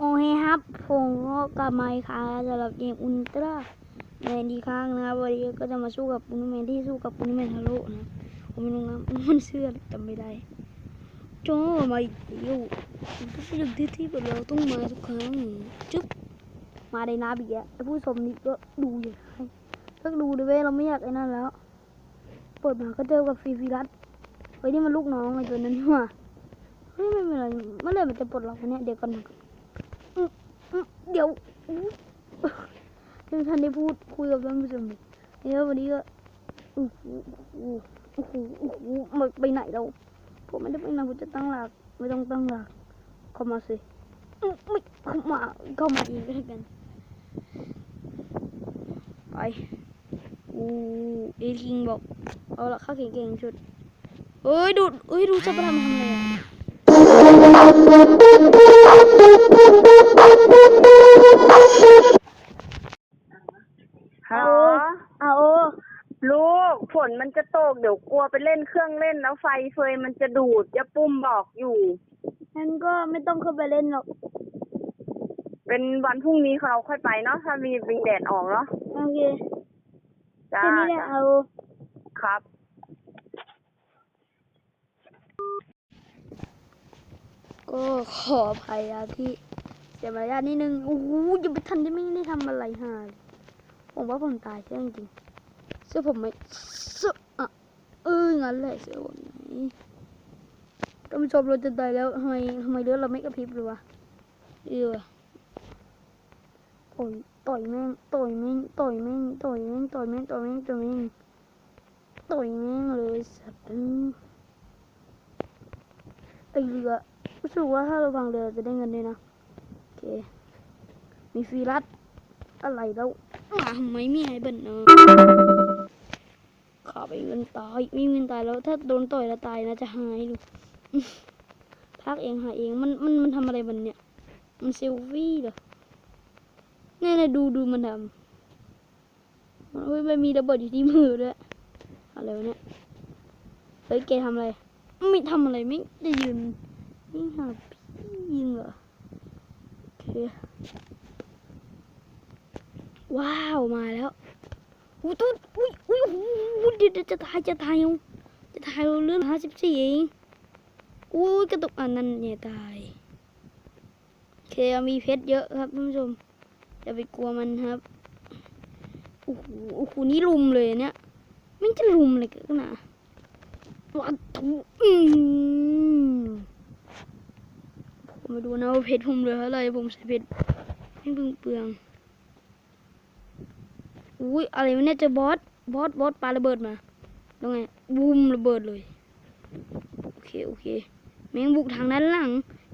โอเคครับผมก็กลับมาอีกครั้งสำหรับเกมอุลตร้าแมนดีครั้งนะครับวันนี้ก็จะมาสู้กับอุลแมนที่สู้กับอุลแมนทาโร่นะผมไม่รู้นะมันเสื้อจำไม่ได้โจ้มาอีกอยู่กอย่างที่ที่เราต้องมาทุกครั้งจุ๊บมาในน้ำอีกแล้วผู้ชมนี่ก็ดูอย่างไรเลิกดูเลยเว้ยเราไม่อยากไอ้นั่นแล้วเปิดมาก็เจอกับฟีฟิรัสเฮ้ยนี่มันลูกน้องไอ้ตัวนั้นนี่หว่าเฮ้ยไม่เป็นไรเมื่อไหร่มันจะปลดล็อกเนี่ยเดี๋ยวก่อนนะอืมอืม เดี๋ยวอุ๊ยยังทันได้พูดคุยกับท่านผู้ชมเลยแล้ววันนี้ก็โอ้โหโอ้โหโอ้โหมาไปไหนเราผมไม่ได้ไปไหนผมจะตั้งหลักไม่ต้องตั้งหลักเข้ามาสิไม่เข้ามาเข้ามาเองก็ได้กันไปอู้เอคิงบอกเอาละข้าเก่งๆชุดเอ้ยดูเอ้ยดูสัปดาห์มันทำอะไร ฮัลโหลเอาโอลูกฝนมันจะตกเดี๋ยวกลัวไปเล่นเครื่องเล่นแล้วไฟเฟยมันจะดูดยาปุ้มบอกอยู่ งั้นก็ไม่ต้องเข้าไปเล่นหรอกเป็นวันพรุ่งนี้เราค่อยไปเนาะถ้ามีมีแดดออกเนาะโอเคจ้าแค่นี้แหละเอาครับ ก็ขออภัยนะที่เสียมารยาทนิดนึง โอ้โหยังไม่ทันได้ไม่ได้ทำอะไรห่าผมว่าผมตายใช่จริงเสื้อผมไม่เสื้ออะเอองั้นแหละเสื้อผมไหนท่านผู้ชมเราจะตายแล้วทำไมทำไมเลือดเราไม่กระพริบเลยวะเออต่อยต่อยแม่งต่อยแม่งต่อยแม่งต่อยแม่งต่อยแม่งต่อยแม่งต่อยแม่งต่อยแม่งเลยสัตว์ไอเรือ รู้สึกว่าถ้าเราวางเรือจะได้เงินด้วยนะ โอเค มีฟีรัดอะไรแล้วอะไม่มีไอ้เบิ่นเนอะขาไปเงินตายม่มีเงินตายแล้ว ถ้าโดนต่อยแล้วตายนะจะหายดูพักเองหาเองมันมันมันทำอะไรมันเนี่ย มันเซลฟี่เหรอเนี่ยนะดูดูมันทำมันเฮ้ยมันมีระเบิดอยู่ที่มือด้วยอะไรวะเนี่ยเฮ้ยแกทำอะไร ไม่ทำอะไรไม่ได้ยืน นี่หาพี่ยิงเหรอโอเคว้าวมาแล้วอุ้ยตุ๊ดอุ้ยอุ้ยอุ้ยเดี๋ยวเดี๋ยวจะตายจะตายเอาจะตายเอาเรื่องห้าสิบสี่เองอุ้ยกระตุกอันนั้นเนี่ยตายโอเคมีเพชรเยอะครับท่านผู้ชมอย่าไปกลัวมันครับโอ้โหโอ้โหนี่ลุมเลยเนี่ยไม่จะลุมเลยกันนะวัดทุอืม มาดูนะว่าเพชรผมเหลือเท่าไหร่ผมใส่เพชรไม่เปลืองเปลืองอุ้ยอะไรวะเนี่ยจะบอสบอสบอสปาระเบิดมาแล้วไงบูมระเบิดเลยโอเคโอเคแมงบุกทางด้านหลัง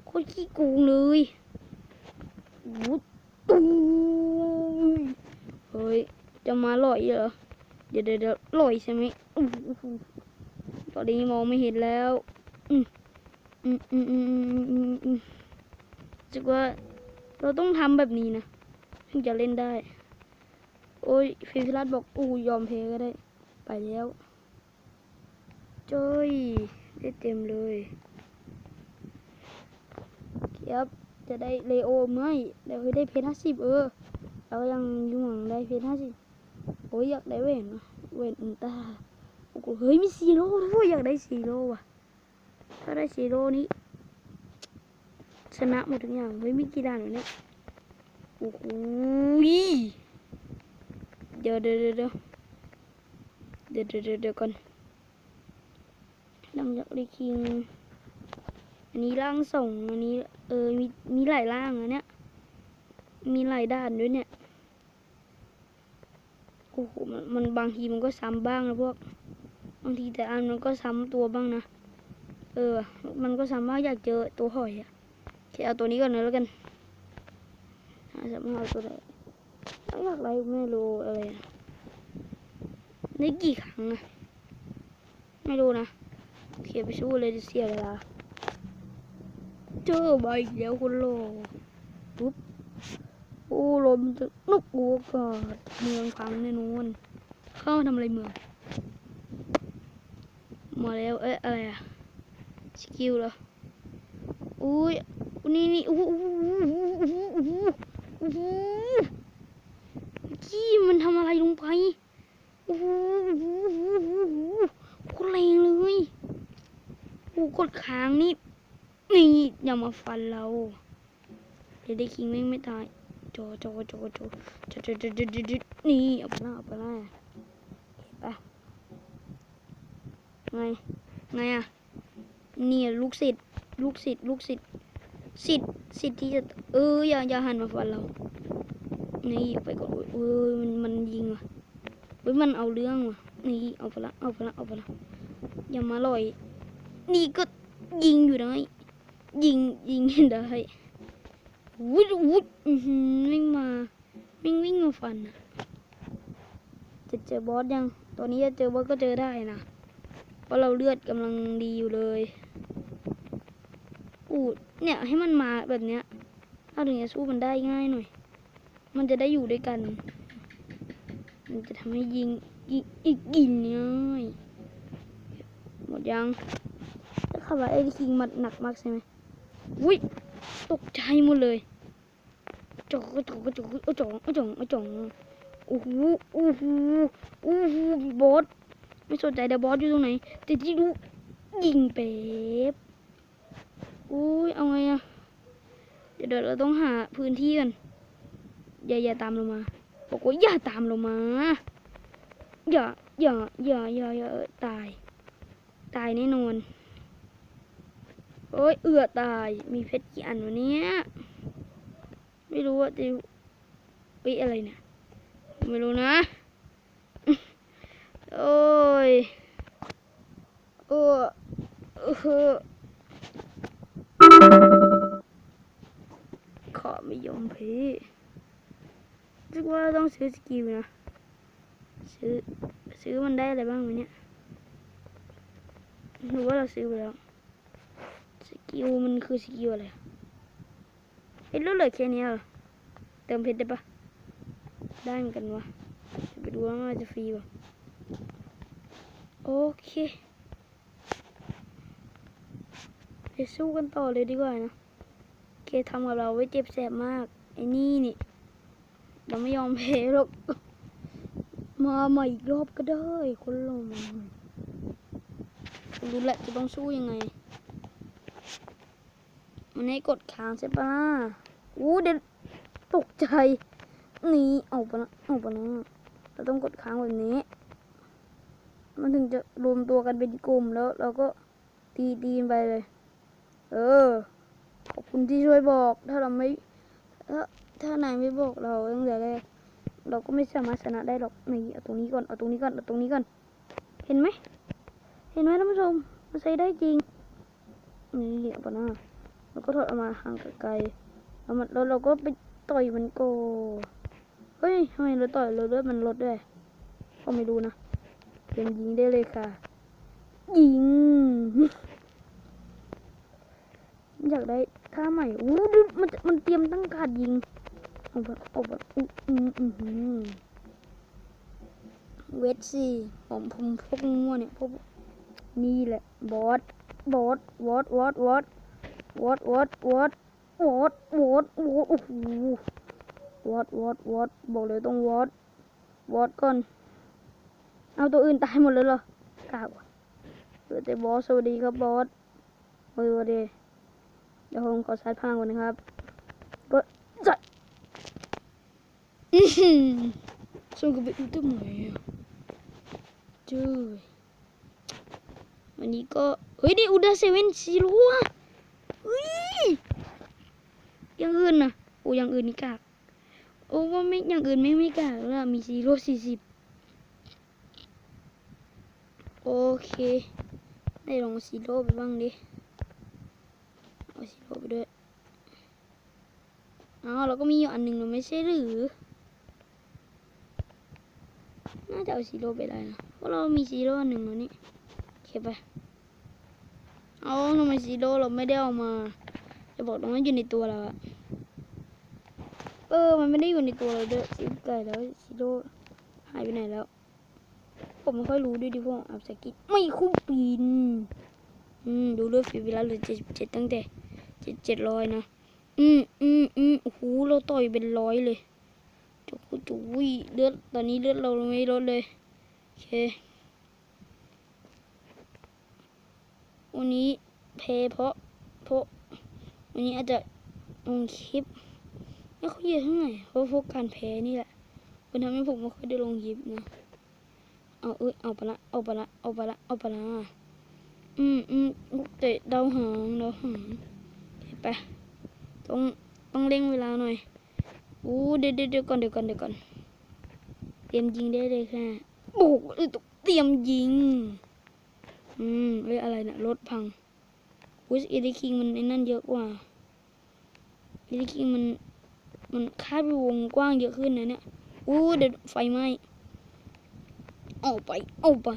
โคตรขี้โกงเลยวุ้ตูเฮ้ยจะมาลอยเหรอเดี๋ยวเดี๋ยวเดี๋ยวลอยใช่ไหมตอนนี้มองไม่เห็นแล้วอืมอืมอืมอืมอืมอืมอืม สึกว่าเราต้องทำแบบนี้นะถึงจะเล่นได้ โอ้ยฟิฟิรัสบอกอู้ยอมเพก็ได้ ไปแล้วจ้อยได้เต็มเลยครับจะได้เลโอไหมเดี๋ยวได้เพชรห้าสิบเออเรายังยุ่งได้เพชรห้าสิบโอ้ยอยากได้เวนเวนอุลตาโอ้โหเฮ้ยมีซีโร่ด้วยอยากได้ซีโร่ว่ะ ถ้าได้ซีโร่นี้ ชนะหมดทุกอย่างไฮ้มีกี่ด่านเนี่ยโอ้โหเดี๋ยวเดี๋ยวเดี๋ยวเดี๋ยวเดี๋ยวก่อนลังจากรีคิง อันนี้ล่างส่ง อันนี้ เออ มี มีหลายล่างอันเนี้ย มีหลายด้านด้วยเนี่ย โอ้โหมมันบางทีมันก็ซ้ำบ้างนะพวก บางทีแต่อันมันก็ซ้ำตัวบ้างนะ เออ มันก็ซ้ำบ้างอยากเจอตัวหอยอะ คเอาตัวนี้ก่อนนะแล้วกันหาจะไม่เอาตัวไหนไม่อยากไรไม่รู้อะไรนี่กี่ครั้งอะไม่รู้นะโอเคไปสู้เลยจะเสียเวลาเจอใบอีกแล้วคุณโลปุ๊บโอ้ลมจะนกอวกาศเมืองพังแน่นอนเข้ามาทำอะไรเมืองมาแล้วเอ๊ะอะไรอะสกิลเหรออุ้ย นี่นี่อู้หูโอ้อู้อู้กี้มันทำอะไรลงไปโอ้โหโอ้อู้โคตรแรงเลยโอ้กดค้างนี่ นี่อย่ามาฟันเราเดี๋ยวได้คิงแม่งไม่ตายจโจโจโจโจโจโจโจโจโจนี่เอาไปละเอาไปละเห็นปไงไงอะเนี่ยลูกศิษย์ลูกศิษย์ลูกศิษย์ ศิษย์ศิษย์ที่จะเอออย่าอย่าหันมาฟันเรา นี่เอาไปก่อนโอ้ยเออมันมันยิงว่ะเฮ้ยมันเอาเรื่องว่ะนี่เอาไปละเอาไปละเอาไปละอย่ามาลอย นี่ก็ยิงอยู่ได้ยิงยิงได้วุ้ยวุ้ยวิ่งมาวิ่งวิ่งมาฟันอะจะเจอบอสยังตอนนี้จะเจอบอสก็เจอได้นะเพราะเราเลือดกำลังดีอยู่เลยอูด เนี่ยให้มันมาแบบเนี้ยถ้าถึงจะสู้มันได้ง่ายหน่อย มันจะได้อยู่ด้วยกัน มันจะทำให้ยิงยิงอีกยิงง่ายหมดยังถ้าขับว่าไอ้คิงมันหนักมากใช่ไหมอุ้ยตกใจหมดเลยจอกจอกจอกจอกจอกจอกโอ้โหโอ้โหโอ้โหบอสไม่สนใจเดอะบอสอยู่ตรงไหนแต่ที่รู้ยิงเป๊บ อุ้ยเอาไงอะเดี๋ยวเดี๋ยวเราต้องหาพื้นที่กันอย่าอย่าตามเรามาบอกว่าอย่าตามเรามาอย่าอย่าอย่าอย่าอย่าเออตาย ตายแน่นอนโอ้ยเอือตายมีเพชรกี่อันวะเนี่ยไม่รู้ว่าจะเฮ้ยอะไรเนี่ยไม่รู้นะโอ้ยเออเออ ขอไม่ยอมเพรู้สึกว่าต้องซื้อสกิลนะ ซื้อ ซื้อมันได้อะไรบ้างวะเนี่ยหรือว่าเราซื้อไปแล้ว สกิลมันคือสกิลอะไรเห็นรู้เลยแค่นี้เหรอ เติมเพชรได้ปะได้เหมือนกันวะไปดูว่ามันจะฟรีปะโอเคไปสู้กันต่อเลยดีกว่านะ ทำกับเราไว้เจ็บแสบมาก ไอ้นี่นี่ เราไม่ยอมแพ้หรอก มาใหม่อีกรอบก็ได้ คนลงมารู้แหละจะต้องสู้ยังไง มันให้กดค้างใช่ปะอู้เดี๋ยวตกใจนี่เอาปะนะเอาปะนะเราต้องกดค้างแบบนี้ มันถึงจะรวมตัวกันเป็นกลุ่มแล้ว เราก็ตีตีนไปเลย เออ คุณที่ช่วยบอก ถ้าเราไม่ถ้าถ้านายไม่บอกเราตั้งแต่แรกเราก็ไม่สามารถชนะได้หรอกนี่เอาตรงนี้ก่อนเอาตรงนี้ก่อนเอาตรงนี้ก่อนเห็นไหมเห็นไหมท่านผู้ชมมันใช้ได้จริงนี่เหลี่ยมปะหน้าแล้วก็ถอดออกมาห่างไกลแล้วมันแล้วเราก็ไปต่อยมันโกเฮ้ยทำไมเราต่อยเราเลือดมันลดด้วยก็ไม่รู้นะยังยิงได้เลยค่ะ ยิง อยากได้ ท่าใหม่อู้ดูมันมันเตรียมตั้งการยิงเอาไปเอาไปอู้อืมอืมอืมเวทสิผมผมพวกงัวเนี่ยพวกนี่แหละบอสบอสวอตวอตวอตวอตวอตวอตวอตวอตวอตโอ้โหวอตวอตวอตบอกเลยต้องวอตวอตก่อน เอาตัวอื่นตายหมดเลยเหรอกากว่ะเหลือแต่บอสสวัสดีครับบอสเฮ้ยสวัสดี ดี๋ยวผมขอซัดพลังก่อนนะครับก็จัดอื้อหือสู้กับไอุลตร้าแมนอะจื้อวันนี้ก็เฮ้ยนี่อุดาเซเว่นซีโร่อะเฮ้ยอยังอื่นนะโอ้ยังอื่นนี่กากโอ้ว่าไม่อยังอื่นไม่ไม่กากแล้วมีซีโร่สี่สิบโอเค ได้ลองซีโร่ไปบ้างดิ ซีโร่ไปด้วยอ้าวเราก็มีอยู่อันหนึ่งเราไม่ใช่หรือ น่าจะเอาซีโร่ไปได้นะ เพราะเรามีซีโร่หนึ่งแล้วนี่โอเคไป เอาทำไมซีโร่เราไม่ได้เอามา จะบอกตรงนั้นอยู่ในตัวเราอะเออ มันไม่ได้อยู่ในตัวเราด้วยซีไก่แล้วซีโร่หายไปไหนแล้ว ผมไม่ค่อยรู้ด้วยดิพวกอับสกิดไม่คุ้มปีน อืม ดูเลือดฝีเวลาเหลือเจ็ดเจ็ดตั้งแต่ เจ็ดเจ็ดร้อยนะ อืมอืมอืมโอ้โหเราต่อยเป็นร้อยเลยจุกจุยเลือดตอนนี้เลือดเราไม่ลดเลยโอเควันนี้แพเพราะเพราะวันนี้อาจจะลงคลิปไม่ค่อยเยอะเท่าไหร่เพราะพวกการแพ้นี่แหละมันทำให้ผมไม่ค่อยได้ลงคลิปนะเอาเอ้ยเอาไปละเอาไปละเอาไปละเอาไปละอืมอืมเตะเดาหางเดาหาง ไปต้องต้องเร่งเวลาหน่อยอู้เดี๋ยวเดี๋ยวก่อนเดี๋ยวก่อนเดี๋ยวก่อนเตรียมยิงได้เลยค่ะโอ้โหเอ้ยต้อเตรียมยิงอืมเอ้ยอะไรนะรถพังอุ้ยเอลิคิงมันไอ้นั่นเยอะกว่าเอลิคิงมันมันคาดไปวงกว้างเยอะขึ้นนะเนี่ยอู้เดี๋ยวไฟไหม้เอาไปเอาไป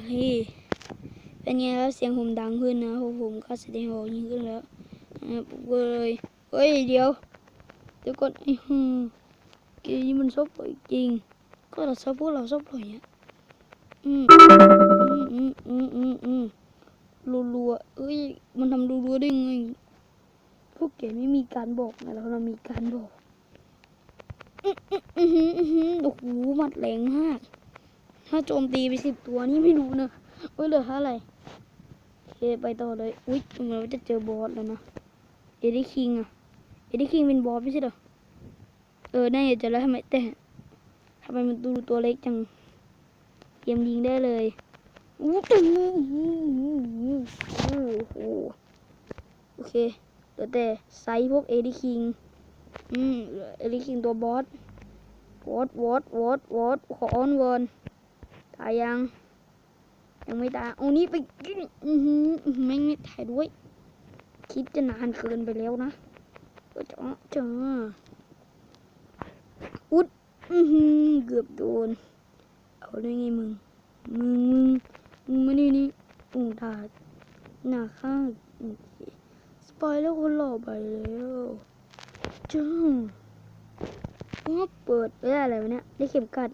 เป็นไงครับเสียงผมดังขึ้นนะเพราะผมก็แสดงออกยิ่งขึ้นแล้ว นะผมก็เลยเฮ้ยเดี๋ยวเดี๋ยวก่อนไอ้หืมเกมนี้มันชอบปจริง ก็เราชอบพวกเราชอบปล่อยอะอืมอืมอืมอืมอืมอืมรัวๆเอ้ยมันทำรัวๆได้ไงพวกแกไม่มีการบอกนะแล้วเรามีการบอกอื้ออื้ออื้อหืออื้อหือโอ้โหมัดแรงมาก ถ้าโจมตีไปสิบตัวนี่ไม่รู้นะเอ้ยเหลือเท่าไหร่โอเคไปต่อเลย อุ๊ยเหมือนว่าจะเจอบอสแล้วนะ เอดิคิงอะเอดิคิงเป็นบอสไม่ใช่เหรอ เออน่าจะเจอแล้วทำไมแต่ทำไมมันดูตัวเล็กจังเตรียมยิงได้เลยอู้หูโอ้โหโอเคเหลือแต่ไซส์พวกเอดิคิง อืมเอเอดิคิงตัวบอสวอดวอดวอดวอดขอออนวอนตายยัง ยังไม่ตายเอานี้ไปอือหือแม่งไม่ถ่ายด้วย คิดจะนานเกินไปแล้วนะเจ้าจ้าอุดอือหือเกือบโดน เอาได้ไงมึงมึง มึง มึงมานี่นี่อุ้งตาหน้าข้างสปอยแล้วคนหล่อไปแล้วจ้าว่าเปิดได้อะไรวะเนี่ย ได้เข็มกัด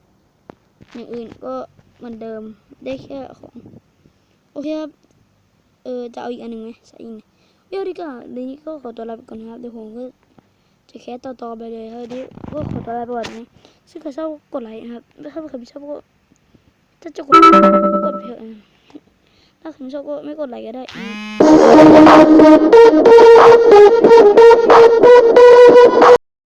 อย่างอื่นก็เหมือนเดิม ได้แค่ของ โอเคครับ เออ จะเอาอีกอันหนึ่งไหมใส่อีก ดี๋ยวดีกว่าเดี๋ยวนี้ก็ขอตัวลาไปก่อนนะครับเดี๋ยวผมก็จะแค่ต่อๆไปเลยครับเดี๋ยวก็ขอตัวลาไปก่อนนะซึ่งใครชอบกดไลค์นะครับถ้าใครไม่ชอบก็ถ้าจะกดกดเถอะนถ้าใครไม่ชอบก็ไม่กดไลค์ก็ได้นะ